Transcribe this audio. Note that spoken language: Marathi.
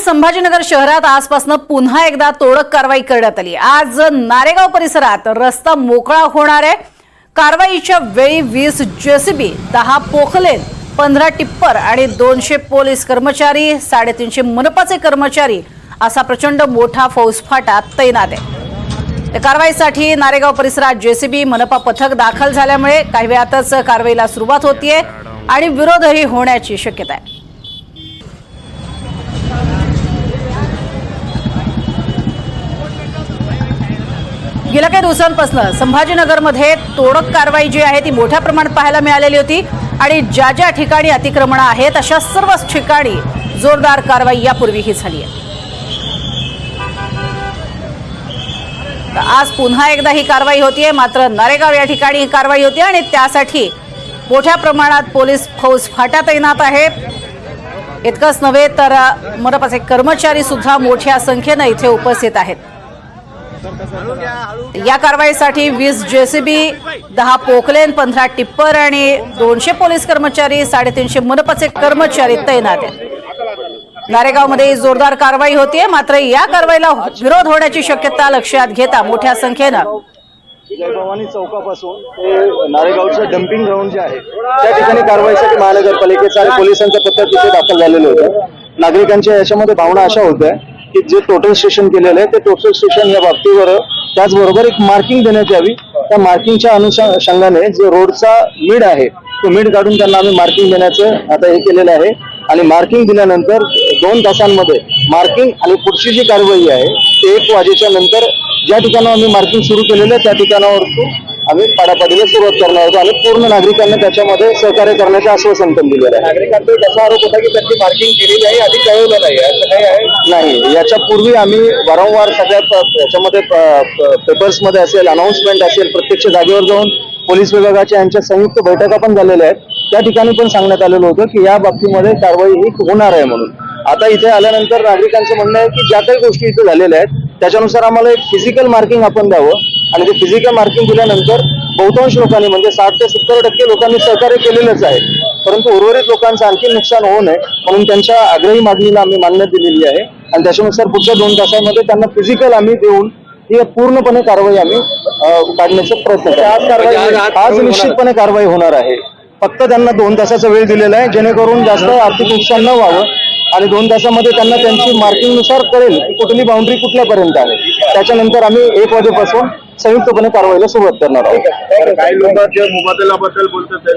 संभाजीनगर शहरात आजपासून पुन्हा एकदा तोडक कारवाई करण्यात आली. आज नारेगाव परिसरात रस्ता मोकळा होणार आहे. कारवाईच्या वेळी वीस जेसीबी दहा पोखलेन पंधरा टिप्पर आणि दोनशे पोलीस कर्मचारी साडेतीनशे मनपाचे कर्मचारी असा प्रचंड मोठा फौजफाटा तैनात आहे. या कारवाईसाठी नारेगाव परिसरात जेसीबी मनपा पथक दाखल झाल्यामुळे काही वेळातच कारवाईला सुरुवात होतीये आणि विरोधही होण्याची शक्यता आहे. गेल्या काही दिवसांपासून संभाजीनगरमध्ये तोडक कारवाई जी आहे ती मोठ्या प्रमाणात पाहायला मिळालेली होती आणि ज्या ज्या ठिकाणी अतिक्रमणं आहेत अशा सर्वच ठिकाणी जोरदार कारवाई यापूर्वीही झाली आहे. आज पुन्हा एकदा ही कारवाई होतीये मात्र नरेगाव या ठिकाणी ही कारवाई होती आणि त्यासाठी मोठ्या प्रमाणात पोलीस फौज फाटा तैनात आहे. इतकंच नव्हे तर मनपाचे कर्मचारी सुद्धा मोठ्या संख्येनं इथे उपस्थित आहेत. या कारवाईसाठी वीस जेसीबी दहा पोकलेन पंधरा टिप्पर आणि दोनशे पोलीस कर्मचारी साडेतीनशे मनपाचे कर्मचारी तैनात आहेत. नारेगावमध्ये जोरदार कारवाई होतीये मात्र या कारवाईला विरोध होण्याची शक्यता लक्षात घेता मोठ्या संख्येनं. जयभवानी चौकापासून ते नारेगावचं डम्पिंग ग्राउंड जे आहे त्या ठिकाणी कारवाईसाठी महानगरपालिकेचा आणि पोलिसांचा पथक तिथे दाखल झालेलं होतं. नागरिकांच्या याच्यामध्ये भावना अशा होत्या की जे टोटल स्टेशन केलेलं आहे ते टोटल स्टेशन या बाबतीवर त्याचबरोबर एक मार्किंग देण्यात यावी. त्या मार्किंगच्या अनुषंगाने जो रोडचा मीड आहे तो मीड काढून त्यांना आम्ही मार्किंग देण्याचं आता हे केलेलं आहे. आणि मार्किंग दिल्यानंतर दोन तासांमध्ये मार्किंग आणि पुढची जी कारवाई आहे ते एक वाजेच्या नंतर ज्या ठिकाणावर आम्ही मार्किंग सुरू केलेलं आहे त्या ठिकाणावर आम्ही पाडापाडीला सुरुवात करणार होतो. आणि पूर्ण नागरिकांना त्याच्यामध्ये सहकार्य करण्याचं आश्वासन पण दिलेलं आहे. नागरिकांचा तसा आरोप होता की त्यांची मार्किंग केलेली आहे आधी कळवलं नाही असं काही आहे? नाही. याच्या पूर्वी आम्ही वारंवार सगळ्या याच्यामध्ये पेपर्समध्ये असेल अनाऊन्समेंट असेल प्रत्यक्ष जागेवर जाऊन पोलीस विभागाच्या यांच्या संयुक्त बैठका पण झालेल्या आहेत. त्या ठिकाणी पण सांगण्यात आलेलं होतं की या बाबतीमध्ये कारवाई ही होणार आहे म्हणून. आता इथे आल्यानंतर नागरिकांचं म्हणणं आहे की ज्या काही गोष्टी इथे झालेल्या आहेत त्याच्यानुसार आम्हाला एक फिजिकल मार्किंग आपण द्यावं. आणि ते फिजिकल मार्किंग दिल्यानंतर बहुतांश लोकांनी म्हणजे साठ ते सत्तर टक्के लोकांनी सहकार्य केलेलंच आहे. परंतु उर्वरित लोकांचं आणखी नुकसान होऊ नये म्हणून त्यांच्या आग्रही मागणीला आम्ही मान्यता दिलेली आहे. आणि त्याच्यानुसार पुढच्या दोन तासांमध्ये त्यांना फिजिकल आम्ही देऊन ही पूर्णपणे कारवाई आम्ही काढण्याचा प्रयत्न. आज कारवाई आज निश्चितपणे कारवाई होणार आहे. फक्त त्यांना दोन तासाचा वेळ दिलेला आहे जेणेकरून जास्त आर्थिक नुकसान न व्हावं. आणि दोन तासामध्ये त्यांना त्यांची मार्किंगनुसार कळेल की कुठली बाउंड्री कुठल्यापर्यंत आहे. त्याच्यानंतर आम्ही एक वाजेपासून संयुक्तपणे कारवाईला सुरुवात करणार आहोत. काही लोक जे मुबादलाबद्दल बोलतात